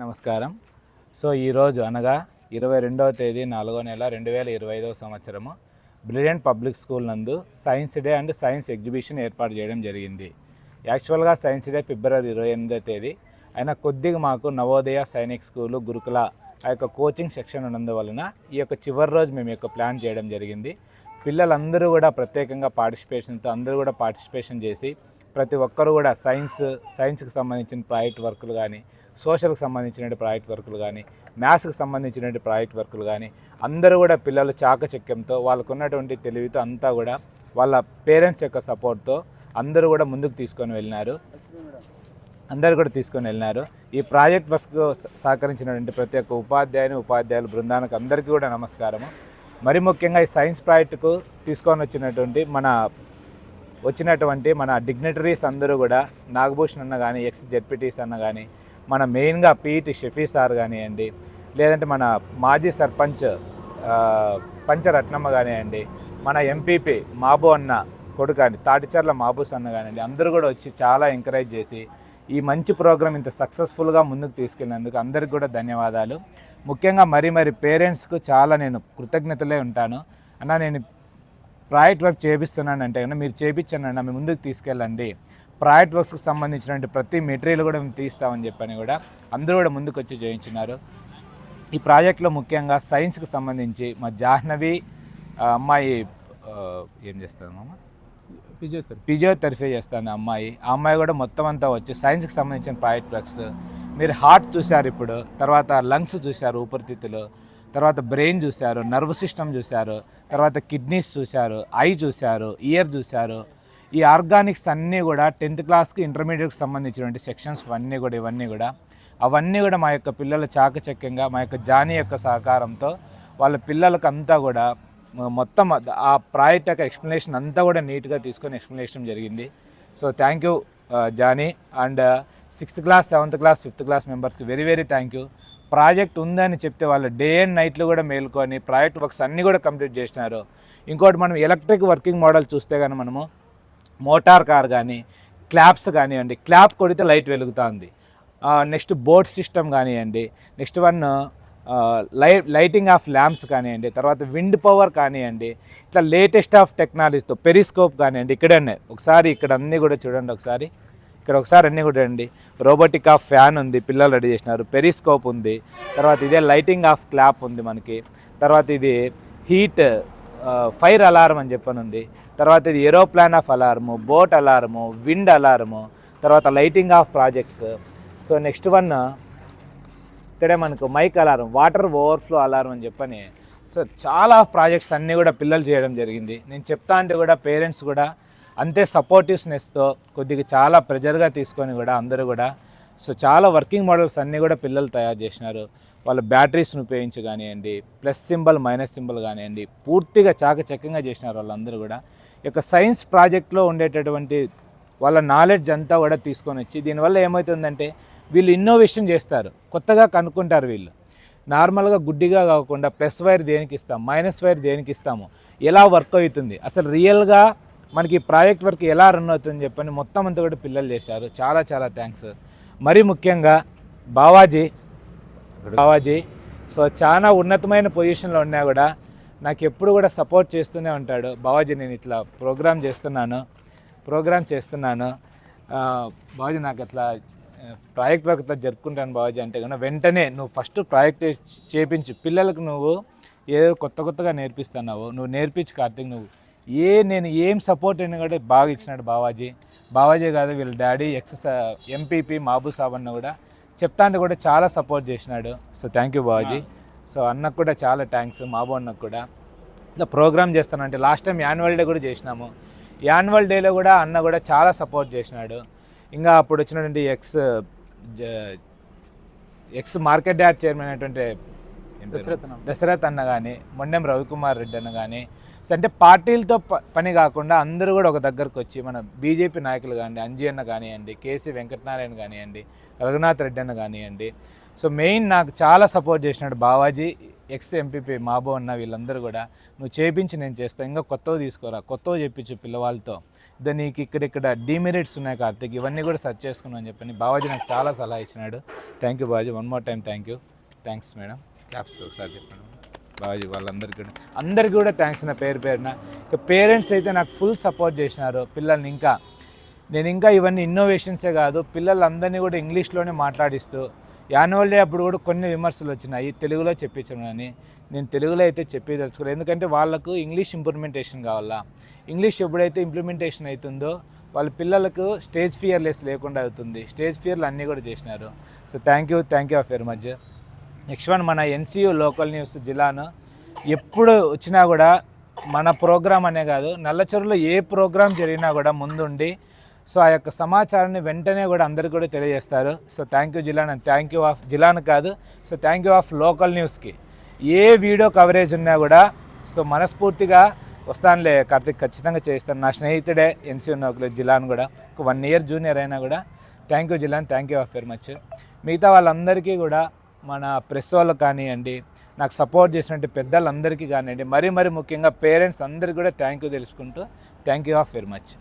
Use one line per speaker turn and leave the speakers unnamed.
నమస్కారం. సో ఈరోజు అనగా ఇరవై రెండవ తేదీ నాలుగో నెల రెండు వేల ఇరవై ఐదవ సంవత్సరము. బ్రిలియంట్ పబ్లిక్ స్కూల్ నందు science day and science exhibition ఏర్పాటు చేయడం జరిగింది. యాక్చువల్గా సైన్స్ డే ఫిబ్రవరి ఇరవై ఎనిమిదో తేదీ. అయినా కొద్దిగా మాకు నవోదయ సైనిక్ స్కూలు గురుకుల ఆ యొక్క కోచింగ్ సెక్షన్ ఉన్నందువలన ఈ యొక్క చివరి రోజు మేము యొక్క ప్లాన్ చేయడం జరిగింది. పిల్లలందరూ కూడా ప్రత్యేకంగా పార్టిసిపేషన్తో అందరూ కూడా పార్టిసిపేషన్ చేసి ప్రతి ఒక్కరు కూడా సైన్స్ సైన్స్కి సంబంధించిన ప్రాజెక్ట్ వర్కులు కానీ సోషల్కి సంబంధించిన ప్రాజెక్ట్ వర్కులు కానీ మ్యాథ్స్కి సంబంధించిన ప్రాజెక్ట్ వర్కులు కానీ అందరూ కూడా పిల్లలు చాకచక్యంతో వాళ్ళకు ఉన్నటువంటి తెలివితో అంతా కూడా వాళ్ళ పేరెంట్స్ యొక్క సపోర్ట్తో అందరూ కూడా ముందుకు తీసుకొని వెళ్ళినారు. అందరు కూడా తీసుకొని వెళ్ళినారు. ఈ ప్రాజెక్ట్ వర్క్స్కు సహకరించినటువంటి ప్రతి ఒక్క ఉపాధ్యాయుని ఉపాధ్యాయులు బృందానికి అందరికీ కూడా నమస్కారము. మరి ముఖ్యంగా ఈ సైన్స్ ప్రాజెక్టుకు తీసుకొని వచ్చినటువంటి మన వచ్చినటువంటి మన డిగ్నటరీస్ అందరూ కూడా నాగభూషణ్ అన్న కానీ ఎక్స్ జెడ్పీటీస్ అన్న కానీ మన మెయిన్గా పీఈటి షఫీ సార్ కానివ్వండి లేదంటే మన మాజీ సర్పంచ్ పంచరత్నమ్మ కానివ్వండి మన ఎంపీపీ మాబు అన్న కొడుకు అని తాటిచర్ల మాబూస్ అన్న కానివ్వండి అందరూ కూడా వచ్చి చాలా ఎంకరేజ్ చేసి ఈ మంచి ప్రోగ్రామ్ ఇంత సక్సెస్ఫుల్గా ముందుకు తీసుకెళ్ళినందుకు అందరికీ కూడా ధన్యవాదాలు. ముఖ్యంగా మరి మరి పేరెంట్స్కు చాలా నేను కృతజ్ఞతలే ఉంటాను. అన్న నేను ప్రాజెక్ట్ వర్క్ చేపిస్తున్నాను అంటే మీరు చేపించండి అన్న మీ ముందుకు తీసుకెళ్ళండి. ప్రాజెక్ట్ వర్క్స్కి సంబంధించినటువంటి ప్రతి మెటీరియల్ కూడా మేము తీస్తామని చెప్పని కూడా అందరూ కూడా ముందుకు వచ్చి చేయించినారు ఈ ప్రాజెక్ట్లో ముఖ్యంగా సైన్స్కి సంబంధించి మా జాహ్నవి అమ్మాయి ఏం చేస్తామమ్మా
ఫిజియోథెరపీ
ఫిజియోథెరపీ చేస్తాను అమ్మాయి. ఆ అమ్మాయి కూడా మొత్తం అంతా వచ్చి సైన్స్కి సంబంధించిన ప్రాజెక్ట్ వర్క్స్ మీరు హార్ట్ చూశారు ఇప్పుడు తర్వాత లంగ్స్ చూశారు ఊపిరితిత్తులు తర్వాత బ్రెయిన్ చూశారు నర్వ్ సిస్టమ్ చూశారు తర్వాత కిడ్నీస్ చూశారు ఐ చూశారు ఇయర్ చూశారు ఈ ఆర్గానిక్స్ అన్నీ కూడా టెన్త్ క్లాస్కి ఇంటర్మీడియట్కి సంబంధించినటువంటి సెక్షన్స్ అన్నీ కూడా ఇవన్నీ కూడా అవన్నీ కూడా మా యొక్క పిల్లల చాకచక్యంగా మా యొక్క జానీ యొక్క సహకారంతో వాళ్ళ పిల్లలకు అంతా కూడా మొత్తం ఆ ప్రాజెక్ట్ యొక్క ఎక్స్ప్లెనేషన్ అంతా కూడా నీట్గా తీసుకొని ఎక్స్ప్లెనేషన్ జరిగింది. So thank you Jani. And sixth class seventh class fifth class మెంబర్స్కి very very thank you. Project ఉందని చెప్తే వాళ్ళు డే అండ్ నైట్లు కూడా మేల్కొని ప్రాజెక్ట్ వర్క్స్ అన్నీ కూడా కంప్లీట్ చేసినారు. ఇంకోటి మనం ఎలక్ట్రిక్ వర్కింగ్ మోడల్ చూస్తే కానీ మనము మోటార్ కార్ కానీ క్లాప్స్ కానివ్వండి క్లాప్ కొడితే లైట్ వెలుగుతుంది. నెక్స్ట్ బోర్డ్ సిస్టమ్ కానివ్వండి నెక్స్ట్ వన్ లై లైటింగ్ ఆఫ్ ల్యాంప్స్ కానివ్వండి తర్వాత విండ్ పవర్ కానివ్వండి ఇట్లా లేటెస్ట్ ఆఫ్ టెక్నాలజీతో పెరిస్కోప్ కానివ్వండి ఇక్కడనే ఒకసారి ఇక్కడ అన్నీ కూడా చూడండి ఒకసారి. ఇక్కడ ఒకసారి అన్నీ కూడా చూడండి. రోబోటిక్ ఆఫ్ ఫ్యాన్ ఉంది పిల్లలు రెడీ చేసినారు. పెరిస్కోప్ ఉంది. తర్వాత ఇదే లైటింగ్ ఆఫ్ క్లాప్ ఉంది మనకి. తర్వాత ఇది హీట్ ఫైర్ అలారం అని చెప్పని ఉంది తర్వాత ఇది aeroplane of alarm boat alarm wind alarm తర్వాత lighting of projects. So next one ఇక్కడే మనకు mic alarm water overflow alarm అని చెప్పని. సో చాలా ప్రాజెక్ట్స్ అన్నీ కూడా పిల్లలు చేయడం జరిగింది. నేను చెప్తా అంటే కూడా పేరెంట్స్ కూడా అంతే సపోర్టివ్స్నెస్తో కొద్దిగా చాలా ప్రెజర్గా తీసుకొని కూడా అందరూ కూడా. సో చాలా వర్కింగ్ మోడల్స్ అన్నీ కూడా పిల్లలు తయారు చేసినారు. వాళ్ళ బ్యాటరీస్ని ఉపయోగించి కానివ్వండి ప్లస్ సింబల్ మైనస్ సింబల్ కానివ్వండి పూర్తిగా చాకచక్యంగా చేసినారు వాళ్ళందరూ కూడా. ఈ యొక్క సైన్స్ ప్రాజెక్ట్లో ఉండేటటువంటి వాళ్ళ నాలెడ్జ్ అంతా కూడా తీసుకొని వచ్చి దీనివల్ల ఏమవుతుందంటే వీళ్ళు ఇన్నోవేషన్ చేస్తారు. కొత్తగా కనుక్కుంటారు వీళ్ళు. నార్మల్గా గుడ్డిగా కాకుండా ప్లస్ వైర్ దేనికి ఇస్తాం మైనస్ వైర్ దేనికి ఇస్తాము? ఎలా వర్క్ అవుతుంది? అసలు రియల్గా మనకి ప్రాజెక్ట్ వర్క్ ఎలా రన్ అవుతుంది చెప్పని మొత్తం అంతా కూడా పిల్లలు చేశారు. చాలా చాలా థ్యాంక్స్ మరీ ముఖ్యంగా బావాజీ బావాజీ సో చాలా ఉన్నతమైన పొజిషన్లో ఉన్నా కూడా నాకు ఎప్పుడు కూడా సపోర్ట్ చేస్తూనే ఉంటాడు. బావాజీ నేను ఇట్లా ప్రోగ్రామ్ చేస్తున్నాను ప్రోగ్రామ్ చేస్తున్నాను. బావాజీ నాకు అట్లా ప్రాజెక్ట్ వర్క్ అట్లా జరుపుకుంటాను బావాజీ అంటే కనుక వెంటనే నువ్వు ఫస్ట్ ప్రాజెక్ట్ చేపించు. పిల్లలకు నువ్వు ఏదో కొత్త కొత్తగా నేర్పిస్తున్నావు. నువ్వు నేర్పించు కార్తీక్ నువ్వు ఏ నేను ఏం సపోర్ట్ అయినా కూడా బాగా ఇచ్చినాడు బావాజీ. బావాజీ కాదు వీళ్ళ daddy ex MPP Mabu Saab అన్న కూడా చెప్తా అంటే కూడా చాలా సపోర్ట్ చేసినాడు. So thank you Bawaji so అన్నకు కూడా చాలా థ్యాంక్స్ మాబు అన్నకు కూడా. ఇలా ప్రోగ్రామ్ చేస్తానంటే లాస్ట్ టైం యాన్యువల్ డే కూడా చేసినాము. యాన్యువల్ డేలో కూడా అన్న కూడా చాలా సపోర్ట్ చేసినాడు. ఇంకా అప్పుడు వచ్చినటువంటి ex ex market yard chairman అయినటువంటి.
దశరథ్ అన్న
కానీ మొండెం రవికుమార్ రెడ్డి అన్న కానీ అంటే పార్టీలతో ప- పని కాకుండా అందరూ కూడా ఒక దగ్గరకు వచ్చి మన బీజేపీ నాయకులు కానివ్వండి అంజీ అన్న కానివ్వండి కేసీ వెంకటనారాయణ కానివ్వండి రఘునాథ్ రెడ్డి అన్న కానివ్వండి. సో మెయిన్ నాకు చాలా సపోర్ట్ చేసినాడు బావాజీ ఎక్స్ ఎంపీపీ మాబో అన్న వీళ్ళందరూ కూడా. నువ్వు చేపించి నేను చేస్తాను ఇంకా కొత్తవి తీసుకోరా కొత్తవి చెప్పించు పిల్లవాళ్ళతో. ఇదో నీకు ఇక్కడిక్కడ డిమెరిట్స్ ఉన్నాయి కార్తిక్ ఇవన్నీ కూడా సెర్చ్ చేసుకున్నావు అని చెప్పని బావాజీ నాకు చాలా సలహా ఇచ్చినాడు. Thank you Bawaji one more time thank you thanks madam claps ఒకసారి చెప్పండి. బాబాజీ వాళ్ళందరికీ కూడా. అందరికీ కూడా థ్యాంక్స్ నా పేరు పేరున. ఇక పేరెంట్స్ అయితే నాకు ఫుల్ సపోర్ట్ చేసినారు పిల్లల్ని ఇంకా. నేను ఇంకా ఇవన్నీ ఇన్నోవేషన్సే కాదు పిల్లలందరినీ కూడా ఇంగ్లీష్లోనే మాట్లాడిస్తూ. యాన్యువల్ డే అప్పుడు కూడా కొన్ని విమర్శలు వచ్చినాయి తెలుగులో చెప్పించడం అని నేను తెలుగులో అయితే చెప్పి తెలుసుకోలేదు. ఎందుకంటే వాళ్ళకు ఇంగ్లీష్ ఇంప్లిమెంటేషన్ కావాలా. ఇంగ్లీష్ ఎప్పుడైతే ఇంప్లిమెంటేషన్ అవుతుందో వాళ్ళ పిల్లలకు స్టేజ్ ఫియర్లెస్ లేకుండా అవుతుంది. స్టేజ్ ఫియర్లు అన్నీ కూడా చేసినారు. So thank you thank you very much next one మన ఎన్సీయూ లోకల్ న్యూస్ జిల్లాను ఎప్పుడు వచ్చినా కూడా మన ప్రోగ్రామ్ అనే కాదు నల్లచెరువులో ఏ ప్రోగ్రాం జరిగినా కూడా ముందుండి సో ఆ యొక్క సమాచారాన్ని వెంటనే కూడా అందరికీ కూడా తెలియజేస్తారు. సో థ్యాంక్ యూ జిల్లాను థ్యాంక్ యూ ఆఫ్ జిల్లాను కాదు so thank you of local న్యూస్కి. ఏ వీడియో కవరేజ్ ఉన్నా కూడా సో మనస్ఫూర్తిగా వస్తానులే కార్తీక్ ఖచ్చితంగా చేస్తాను నా స్నేహితుడే ఎన్సీ నోకులు జిల్లాను కూడా ఒక వన్ ఇయర్ జూనియర్ అయినా కూడా థ్యాంక్ యూ జిల్లాను thank you of very much మిగతా వాళ్ళందరికీ కూడా మన ప్రెస్ వాళ్ళకి కానివ్వండి నాకు సపోర్ట్ చేసినట్టు పెద్దలందరికీ కానివ్వండి మరీ మరీ ముఖ్యంగా పేరెంట్స్ అందరికీ కూడా థ్యాంక్ యూ తెలుసుకుంటూ thank you of very much.